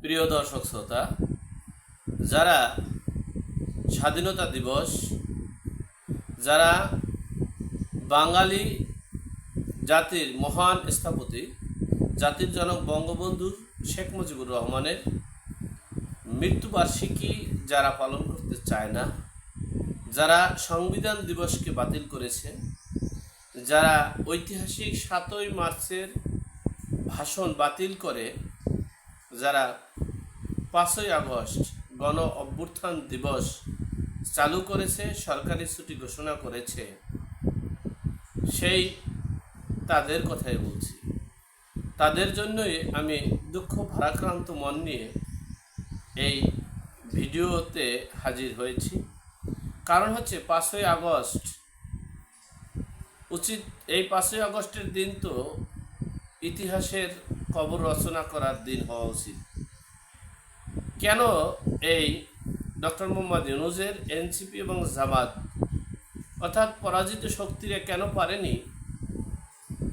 প্রিয় দর্শক শ্রোতা, যারা স্বাধীনতা দিবস, যারা বাঙালি জাতির মহান স্থপতি, জাতির জনক বঙ্গবন্ধু শেখ মুজিবুর রহমানের মৃত্যুবার্ষিকী যারা পালন করতে চায় না, যারা সংবিধান দিবসকে বাতিল করেছে, যারা ঐতিহাসিক সাতই মার্চের ভাষণ বাতিল করে যারা পাঁচই আগস্ট গণ অভ্যুত্থান দিবস চালু করেছে, সরকারি ছুটি ঘোষণা করেছে, সেই তাদের কথাই বলছি। তাদের জন্যই আমি দুঃখ, ভারাক্রান্ত মন নিয়ে এই ভিডিওতে হাজির হয়েছি। কারণ হচ্ছে পাঁচই আগস্ট উচিত, এই পাঁচই আগস্টের দিন তো ইতিহাসের কবর রচনা করার দিন হওয়া উচিত। কেন এই ডক্টর মোহাম্মদ ইউনুজের এনসিপি এবং জামাত অর্থাৎ পরাজিত শক্তিরা কেন পারেনি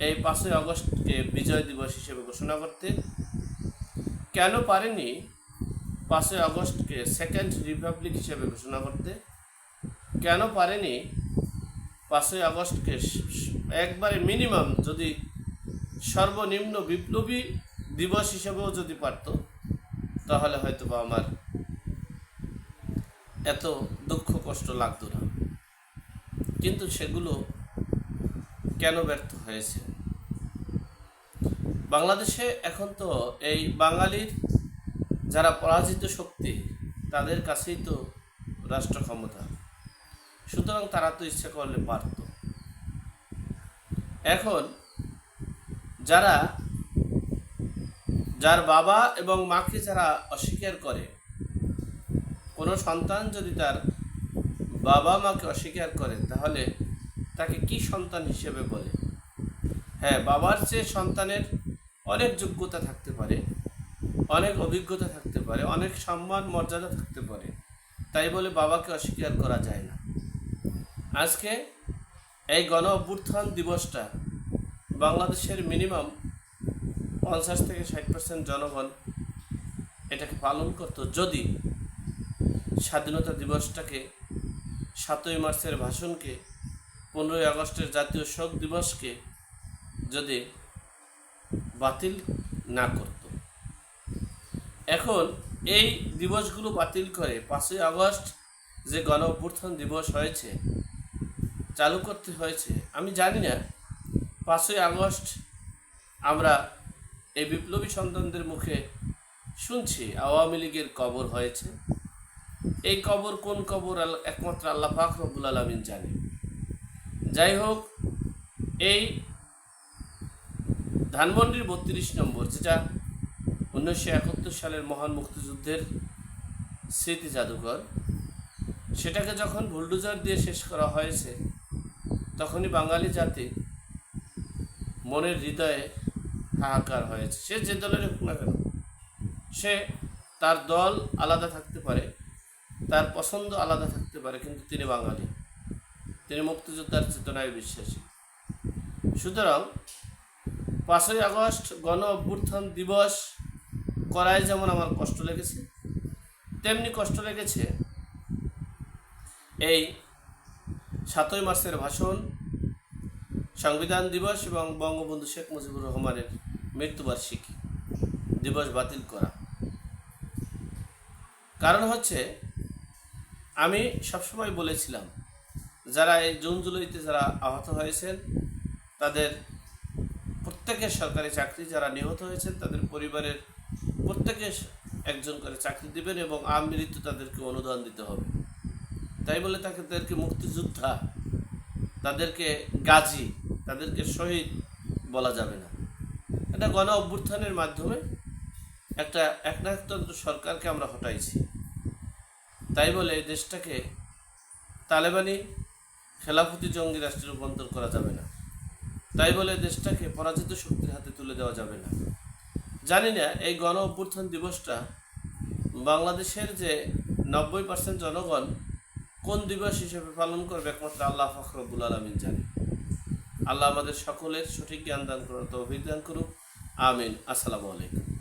এই পাঁচই আগস্টকে বিজয় দিবস হিসেবে ঘোষণা করতে? কেন পারেনি পাঁচই আগস্টকে সেকেন্ড রিপাবলিক হিসেবে ঘোষণা করতে? কেন পারেনি পাঁচই আগস্টকে একবারে মিনিমাম যদি সর্বনিম্ন বিপ্লবী দিবস হিসেবেও যদি পারত, তাহলে হয়তো বা আমার এত দুঃখ কষ্ট লাগতো না। কিন্তু সেগুলো কেন ব্যর্থ হয়েছে? বাংলাদেশে এখন তো এই বাঙালির যারা পরাজিত শক্তি, তাদের কাছেই তো রাষ্ট্র ক্ষমতা। সুতরাং তারা তো ইচ্ছা করলে পারত। এখন যারা, যার বাবা এবং মাকে যারা অস্বীকার করে, কোনো সন্তান যদি তার বাবা মাকে অস্বীকার করে, তাহলে তাকে কি সন্তান হিসেবে বলে? হ্যাঁ বাবার চেয়ে সন্তানের অনেক যোগ্যতা থাকতে পারে, অনেক অভিজ্ঞতা থাকতে পারে, অনেক সম্মান, মর্যাদা থাকতে পারে। তাই বলে বাবাকে অস্বীকার করা যায় না। আজকে এই গণ অভ্যুত্থান দিবসটা বাংলাদেশের মিনিমাম পঞ্চাশ থেকে ষাট পার্সেন্ট জনগণ এটাকে পালন করতো যদি স্বাধীনতা দিবসটাকে সাতই মার্চের ভাষণকে, পনেরোই আগস্টের জাতীয় শোক দিবসকে যদি বাতিল না করত। এখন এই দিবসগুলো বাতিল করে পাঁচই আগস্ট যে গণ অভ্যুত্থান দিবস হয়েছে, চালু করতে হয়েছে, আমি জানি না পাঁচই আগস্ট আমরা এই বিপ্লবী সন্তানদের মুখে শুনছি, আওয়ামী লীগের কবর হয়েছে। এই কবর কোন কবর? একমাত্র আল্লাহ পাক রব্বুল আলমিন জানে যাই হোক, এই ধানমন্ডির বত্রিশ নম্বর, যেটা উনিশশো একাত্তর সালের মহান মুক্তিযুদ্ধের স্মৃতি জাদুঘর, সেটাকে যখন বুলডোজার দিয়ে শেষ করা হয়েছে, তখনই বাঙালি জাতি মনের হৃদয়ে হাহাকার হয়েছে। সে যে দলের হোক না কেন, সে তার দল আলাদা থাকতে পারে, তার পছন্দ আলাদা থাকতে পারে, কিন্তু তিনি বাঙালি। তিনি মুক্তিযোদ্ধার চেতনায় বিশ্বাসী। সুতরাং পাঁচই আগস্ট গণ অভ্যুত্থান দিবস করায় যেমন আমার কষ্ট লেগেছে, তেমনি কষ্ট লেগেছে এই সাতই মার্চের ভাষণ সংবিধান দিবস এবং বঙ্গবন্ধু শেখ মুজিবুর রহমানের মৃত্যুবার্ষিকী দিবস বাতিল করা। কারণ হচ্ছে, আমি সবসময় বলেছিলাম, যারা এই জুন জুলাইতে যারা আহত হয়েছেন, তাদের প্রত্যেকের সরকারি চাকরি যারা নিহত হয়েছেন, তাদের পরিবারের প্রত্যেকে একজন করে চাকরি দিবেন এবং আমৃত্যু তাদেরকে অনুদান দিতে হবে। তাই বলে তাকে তাদেরকে মুক্তিযোদ্ধা, তাদেরকে গাজী তাদেরকে শহীদ বলা যাবে না। এটা গণ অভ্যুত্থানের মাধ্যমে একটা একনায়কতন্ত্র সরকারকে আমরা হটাইছি। তাই বলে এই দেশটাকে তালেবানি খেলাফতি জঙ্গি রাষ্ট্রে রূপান্তর করা যাবে না। তাই বলে দেশটাকে পরাজিত শক্তির হাতে তুলে দেওয়া যাবে না। জানি না, এই গণ অভ্যুত্থান দিবসটা বাংলাদেশের যে নব্বই পার্সেন্ট জনগণ কোন দিবস হিসেবে পালন করবে একমাত্র আল্লাহ ফখরবুল আলমিন জানে। আল্লাহ আমাদের সকলের সঠিক জ্ঞান দান করুন তো অভিজ্ঞান করুক। আমিন। আসসালামু আলাইকুম।